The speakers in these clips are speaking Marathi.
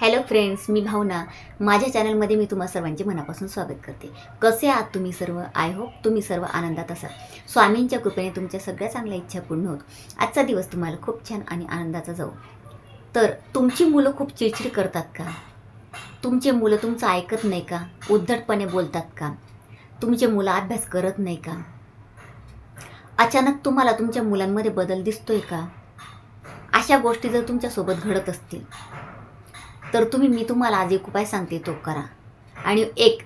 हॅलो फ्रेंड्स मी भावना. माझ्या चॅनलमध्ये मी तुम्हा सर्वांचे मनापासून स्वागत करते. कसे आहात तुम्ही सर्व? आय होप तुम्ही सर्व आनंदात असाल. स्वामींच्या कृपेने तुमच्या सगळ्या चांगल्या इच्छा पूर्ण होत. आजचा दिवस तुम्हाला खूप छान आणि आनंदाचा जाऊ तर तुमची मुलं खूप चिडचिड करतात का? तुमचे मुलं तुमचं ऐकत नाही का? उद्धटपणे बोलतात का? तुमचे मुलं अभ्यास करत नाही का? अचानक तुम्हाला तुमच्या मुलांमध्ये बदल दिसतोय का? अशा गोष्टी जर तुमच्यासोबत घडत असतील तर तुम्ही मी तुम्हाला आज एक उपाय सांगते तो करा. आणि एक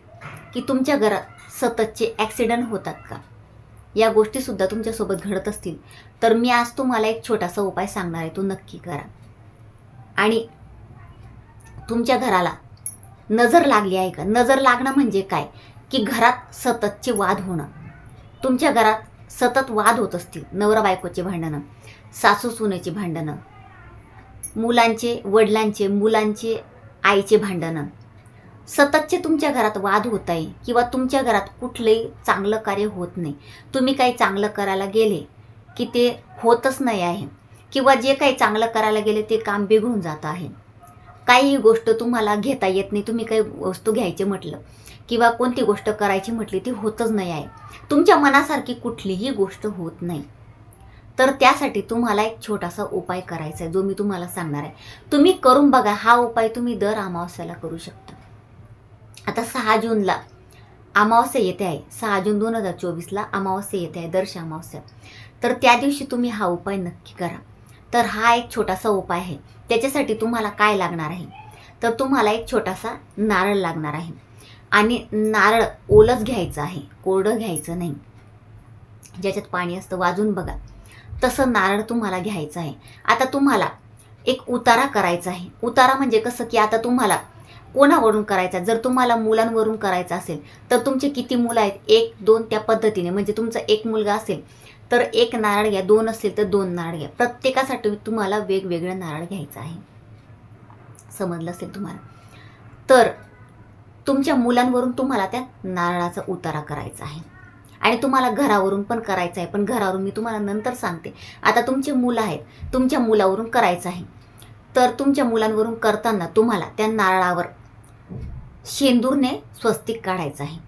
की तुमच्या घरात सततचे ॲक्सिडंट होतात का? या गोष्टीसुद्धा तुमच्यासोबत घडत असतील. तर मी आज तुम्हाला एक छोटासा उपाय सांगणार आहे तो नक्की करा. आणि तुमच्या घराला नजर लागली आहे का? नजर लागणं म्हणजे काय? की घरात सततचे वाद होणं. तुमच्या घरात सतत वाद होत असतील नवरा बायकोचे भांडणं सासू सुनेची भांडणं मुलांचे वडिलांचे मुलांचे आईचे भांडणं. सततचे तुमच्या घरात वाद होत आहे किंवा तुमच्या घरात कुठलंही चांगलं कार्य होत नाही. तुम्ही काही चांगलं करायला गेले की ते होतच नाही आहे किंवा जे काही चांगलं करायला गेले ते काम बिघडून जात आहे. काहीही गोष्ट तुम्हाला घेता येत नाही. तुम्ही काही वस्तू घ्यायची म्हटलं किंवा कोणती गोष्ट करायची म्हटली ती होतच नाही आहे. तुमच्या मनासारखी कुठलीही गोष्ट होत नाही. तर त्यासाठी तुम्हाला एक छोटासा उपाय करायचा आहे जो मी तुम्हाला सांगणार आहे. तुम्ही करून बघा हा उपाय तुम्ही दर अमावस्याला करू शकता. आता सहा जूनला अमावस्या येते आहे. सहा जून दोन हजार चोवीसला अमावस्या येते आहे दर्श अमावस्या. तर त्या दिवशी तुम्ही हा उपाय नक्की करा. तर हा एक छोटासा उपाय आहे. त्याच्यासाठी तुम्हाला काय लागणार आहे? तर तुम्हाला एक छोटासा नारळ लागणार आहे. आणि नारळ ओलच घ्यायचं आहे कोरडं घ्यायचं नाही. ज्याच्यात पाणी असतं वाजून बघा. तसं नारळ तुम्हाला घ्यायचं आहे. आता तुम्हाला एक उतारा करायचा आहे. उतारा म्हणजे कसं की आता तुम्हाला कोणावरून करायचा जर तुम्हाला मुलांवरून करायचं असेल तर तुमचे किती मुलं आहेत? एक दोन त्या पद्धतीने. म्हणजे तुमचा एक मुलगा असेल तर एक नारळ घ्या. दोन असेल तर दोन नारळ घ्या. प्रत्येकासाठी तुम्हाला वेगवेगळं नारळ घ्यायचं आहे. समजलं असेल तुम्हाला? तर तुमच्या मुलांवरून तुम्हाला त्या नारळाचा उतारा करायचा आहे. आणि तुम्हाला घरावरून पण करायचं आहे पण घरावरून मी तुम्हाला नंतर सांगते. आता तुमचे मुलं आहेत तुमच्या मुलावरून करायचं आहे. तर तुमच्या मुलांवरून करताना तुम्हाला त्या नारळावर शेंदूरने स्वस्तिक काढायचं आहे.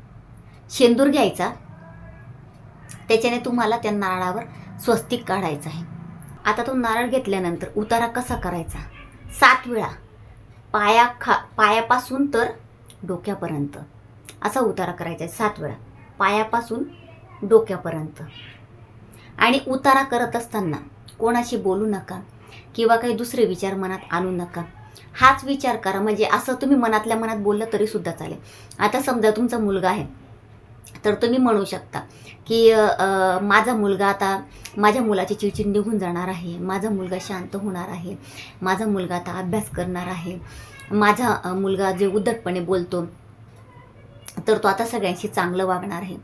शेंदूर घ्यायचा त्याच्याने तुम्हाला त्या नारळावर स्वस्तिक काढायचं आहे. आता तो नारळ घेतल्यानंतर उतारा कसा करायचा? सात वेळा. पाया खा पायापासून तर डोक्यापर्यंत. असा उतारा करायचा आहे सात वेळा. पायापासून डोक्यापर्यंत. आणि उतारा करत असताना कोणाशी बोलू नका किंवा काही दुसरे विचार मनात आणू नका. हाच विचार करा. म्हणजे असं तुम्ही मनातल्या मनात बोललं तरी सुद्धा चालेल. आता समजा तुमचा मुलगा आहे. तर तुम्ही म्हणू शकता की माझा मुलगा आता माझ्या मुलाची चिडचिड निघून जाणार आहे. माझा मुलगा शांत होणार आहे. माझा मुलगा आता अभ्यास करणार आहे. माझा मुलगा जे उद्धटपणे बोलतो तर तो आता सगळ्यांशी चांगलं वागणार आहे.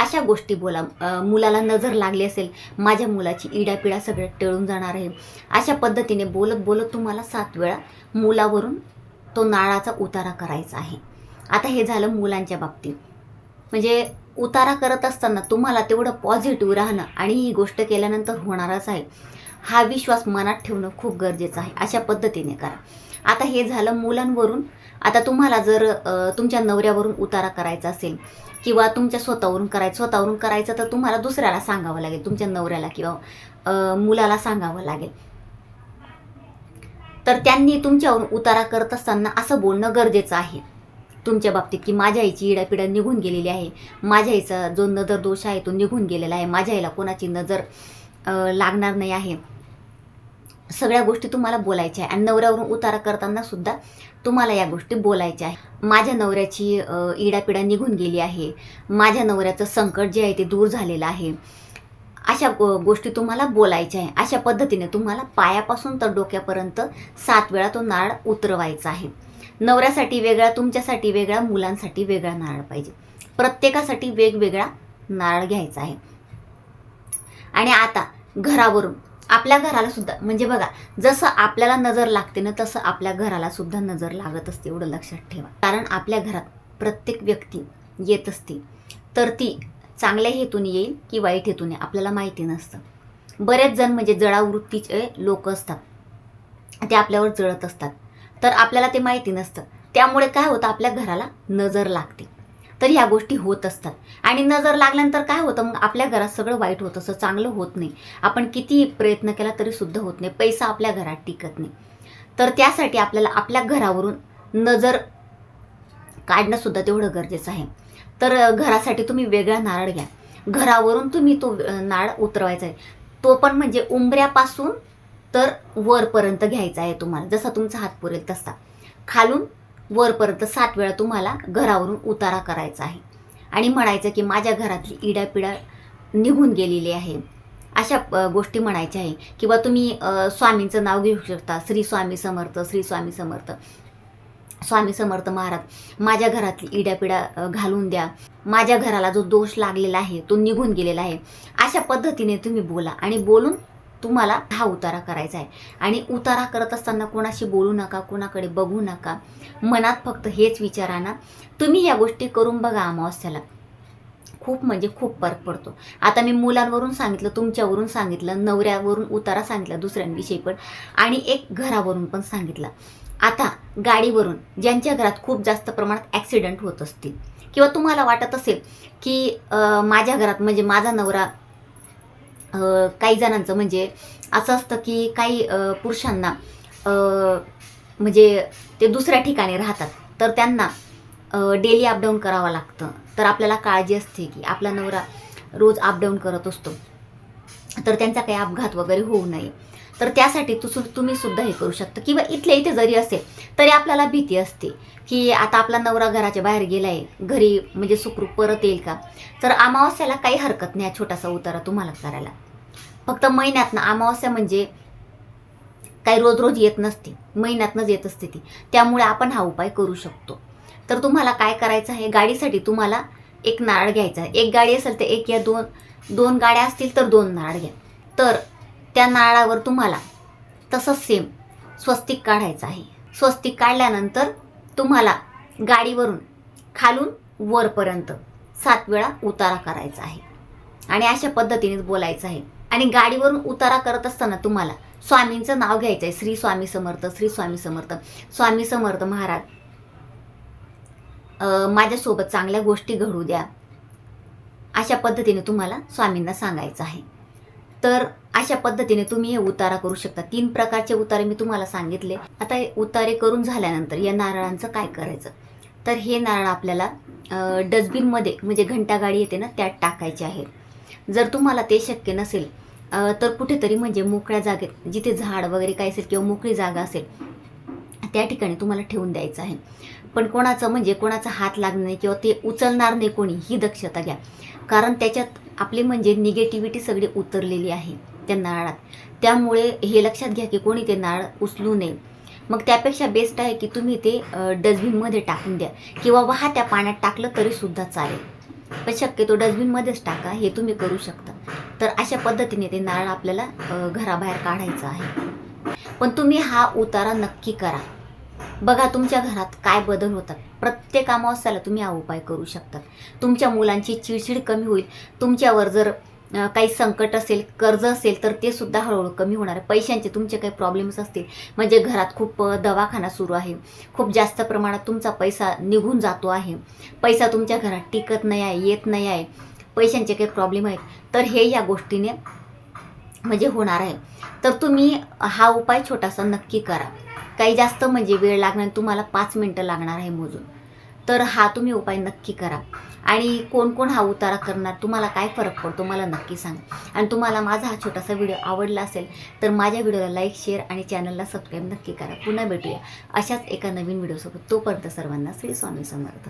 अशा गोष्टी बोला. मुलाला नजर लागली असेल माझ्या मुलाची इडापिडा सगळं टळून जाणार आहे. अशा पद्धतीने बोलत बोलत तुम्हाला सात वेळा मुलावरून तो नाळाचा उतारा करायचा आहे. आता हे झालं मुलांच्या बाबतीत. म्हणजे उतारा करत असताना तुम्हाला तेवढं पॉझिटिव्ह राहणं आणि ही गोष्ट केल्यानंतर होणारच आहे. हा विश्वास मनात ठेवणं खूप गरजेचं आहे. अशा पद्धतीने करा. आता हे झालं मुलांवरून आता तुम्हाला जर तुमच्या नवऱ्यावरून उतारा करायचा असेल किंवा तुमच्या स्वतःवरून करायचं स्वतःवरून करायचं तर तुम्हाला दुसऱ्याला सांगावं लागेल तुमच्या नवऱ्याला किंवा मुलाला सांगावं लागेल. तर त्यांनी तुमच्यावरून उतारा करत असताना असं बोलणं गरजेचं आहे. तुमच्या बाबतीत की माझ्या आईची इडापिडा निघून गेलेली आहे. माझ्या आईचा जो नजर दोष आहे तो निघून गेलेला आहे. माझ्या आईला कोणाची नजर लागणार नाही आहे. सगळ्या गोष्टी तुम्हाला बोलायच्या आहे. आणि नवऱ्यावरून उतारा करताना सुद्धा तुम्हाला या गोष्टी बोलायच्या आहे. माझ्या नवऱ्याची इडापिडा निघून गेली आहे. माझ्या नवऱ्याचं संकट जे आहे ते दूर झालेलं आहे. अशा गोष्टी तुम्हाला बोलायच्या आहे. अशा पद्धतीने तुम्हाला पायापासून तर डोक्यापर्यंत सात वेळा तो नारळ उतरवायचा आहे. नवऱ्यासाठी वेगळा तुमच्यासाठी वेगळा मुलांसाठी वेगळा नारळ पाहिजे. प्रत्येकासाठी वेगवेगळा नारळ घ्यायचा आहे. आणि आता घरावरून आपल्या घराला सुद्धा. म्हणजे बघा जसं आपल्याला नजर लागते ना तसं आपल्या घराला सुद्धा नजर लागत असते एवढं लक्षात ठेवा. कारण आपल्या घरात प्रत्येक व्यक्ती येत असते. तर ती चांगल्या हेतून येईल की वाईट हेतून आपल्याला माहिती नसतं. बरेच जण म्हणजे जळावृत्तीचे लोक असतात. ते आपल्यावर जळत असतात. तर आपल्याला ते माहिती नसतं. त्यामुळे काय होतं आपल्या घराला नजर लागते. तर ह्या गोष्टी होत असतात. आणि नजर लागल्यानंतर काय होतं? मग आपल्या घरात सगळं वाईट होत असं चांगलं होत नाही. आपण कितीही प्रयत्न केला तरी सुद्धा होत नाही. पैसा आपल्या घरात टिकत नाही. तर त्यासाठी आपल्याला आपल्या घरावरून नजर काढणं सुद्धा तेवढं गरजेचं आहे. तर घरासाठी तुम्ही वेगळा नारळ घ्या. घरावरून तुम्ही तो अ, नारळ उतरवायचा आहे. तो पण म्हणजे उंबऱ्यापासून तर वरपर्यंत घ्यायचा आहे तुम्हाला. जसा तुमचा हात पुरेल तसा. खालून वरपर्यंत सात वेळा तुम्हाला घरावरून उतारा करायचा आहे. आणि म्हणायचं की माझ्या घरातली इडापिडा निघून गेलेली आहे. अशा गोष्टी म्हणायच्या आहे. किंवा तुम्ही स्वामींचं नाव घेऊ शकता. श्री स्वामी समर्थ श्री स्वामी समर्थ. स्वामी समर्थ महाराज माझ्या घरातली इड्यापिडा घालून द्या. माझ्या घराला जो दोष लागलेला आहे तो निघून गेलेला आहे. अशा पद्धतीने तुम्ही बोला आणि बोलून तुम्हाला हा उतारा करायचा आहे. आणि उतारा करत असताना कोणाशी बोलू नका कोणाकडे बघू नका. मनात फक्त हेच विचारा ना तुम्ही या गोष्टी करून बघा अमावस्याला. खूप म्हणजे खूप फरक पडतो. आता मी मुलांवरून सांगितलं तुमच्यावरून सांगितलं नवऱ्यावरून उतारा सांगितला दुसऱ्यांविषयी पण. आणि एक घरावरून पण सांगितलं. आता गाडीवरून ज्यांच्या घरात खूप जास्त प्रमाणात ॲक्सिडेंट होत असतील. किंवा तुम्हाला वाटत असेल की माझ्या घरात म्हणजे माझा नवरा काही जणांचं म्हणजे असं असतं की काही पुरुषांना म्हणजे ते दुसऱ्या ठिकाणी राहतात. तर त्यांना डेली अपडाऊन करावं लागतं. तर आपल्याला काळजी असते की आपला नवरा रोज अपडाऊन करत असतो. तर त्यांचा काही अपघात वगैरे होऊ नये. तर त्यासाठी तू सु तुम्ही सुद्धा हे करू शकता. किंवा इथल्या इथे जरी असेल तरी आपल्याला भीती असते की आता आपला नवरा घराच्या बाहेर गेला आहे घरी म्हणजे सुखरूप परत येईल का? तर अमावस्याला काही हरकत नाही हा छोटासा उतारा तुम्हाला करायला. फक्त महिन्यातनं अमावस्या म्हणजे काही रोज रोज येत नसते महिन्यातनंच येत असते ती. त्यामुळे आपण हा उपाय करू शकतो. तर तुम्हाला काय करायचं आहे? गाडीसाठी तुम्हाला एक नारळ घ्यायचा आहे. एक गाडी असेल तर एक या दोन दोन गाड्या असतील तर दोन नारळ घ्या. तर त्या नाळावर तुम्हाला तसंच सेम स्वस्तिक काढायचं आहे. स्वस्तिक काढल्यानंतर तुम्हाला गाडीवरून खालून वरपर्यंत सात वेळा उतारा करायचा आहे. आणि अशा पद्धतीनेच बोलायचं आहे. आणि गाडीवरून उतारा करत असताना तुम्हाला स्वामींचं नाव घ्यायचं आहे. श्री स्वामी समर्थ श्री स्वामी समर्थ. स्वामी समर्थ महाराज माझ्यासोबत चांगल्या गोष्टी घडू द्या. अशा पद्धतीने तुम्हाला स्वामींना सांगायचं आहे. तर अशा पद्धतीने तुम्ही हे उतारा करू शकता. तीन प्रकारचे उतारे मी तुम्हाला सांगितले. आता हे उतारे करून झाल्यानंतर या नारळांचं काय करायचं? तर हे नारळ आपल्याला डस्टबिनमध्ये म्हणजे घंटा गाडी येते ना त्यात टाकायचे आहेत जर तुम्हाला ते शक्य नसेल तर कुठेतरी म्हणजे मोकळ्या जागेत जिथे झाड वगैरे काय असेल किंवा मोकळी जागा असेल त्या ठिकाणी तुम्हाला ठेवून द्यायचं आहे. पण कोणाचं म्हणजे कोणाचा हात लागणार नाही किंवा ते उचलणार नाही कोणी ही दक्षता घ्या. कारण त्याच्यात आपले म्हणजे निगेटिव्हिटी सगळी उतरलेली आहे त्या नारळात त्यामुळे हे लक्षात घ्या की कोणी ते नारळ उचलू नये. मग त्यापेक्षा बेस्ट आहे की तुम्ही ते डस्टबिनमध्ये टाकून द्या किंवा वाहत्या पाण्यात टाकलं तरीसुद्धा चालेल. पण शक्यतो डस्टबिनमध्येच टाका हे तुम्ही करू शकता. तर अशा पद्धतीने ते नारळ आपल्याला घराबाहेर काढायचं आहे. पण तुम्ही हा उतारा नक्की करा. बघा तुमच्या घरात काय बदल होतात. प्रत्येक अमावस्याला तुम्ही हा उपाय करू शकतात. तुमच्या मुलांची चिडचिड कमी होईल. तुमच्यावर जर काही संकट असेल कर्ज असेल तर ते सुद्धा हळूहळू कमी होणार आहे. पैशांचे तुमचे काही प्रॉब्लेम्स असतील. म्हणजे घरात खूप दवाखाना सुरू आहे. खूप जास्त प्रमाणात तुमचा पैसा निघून जातो आहे. पैसा तुमच्या घरात टिकत नाही आहे येत नाही आहे. पैशांचे काही प्रॉब्लेम आहेत. तर हे या गोष्टीने म्हणजे होणार आहे. तर तुम्ही हा उपाय छोटासा नक्की करा. काही जास्त म्हणजे वेळ लागणार तुम्हाला पाच मिनटं लागणार आहे मोजून. तर हा तुम्ही उपाय नक्की करा. आणि कोण कोण हा उतारा करणार तुम्हाला काय फरक पडतो मला नक्की सांगा. आणि तुम्हाला माझा हा छोटासा व्हिडिओ आवडला असेल तर माझ्या व्हिडिओला लाईक शेअर आणि चॅनलला सबस्क्राईब नक्की करा. पुन्हा भेटूया अशाच एका नवीन व्हिडिओसोबत. तोपर्यंत सर्वांना श्री स्वामी समर्थ.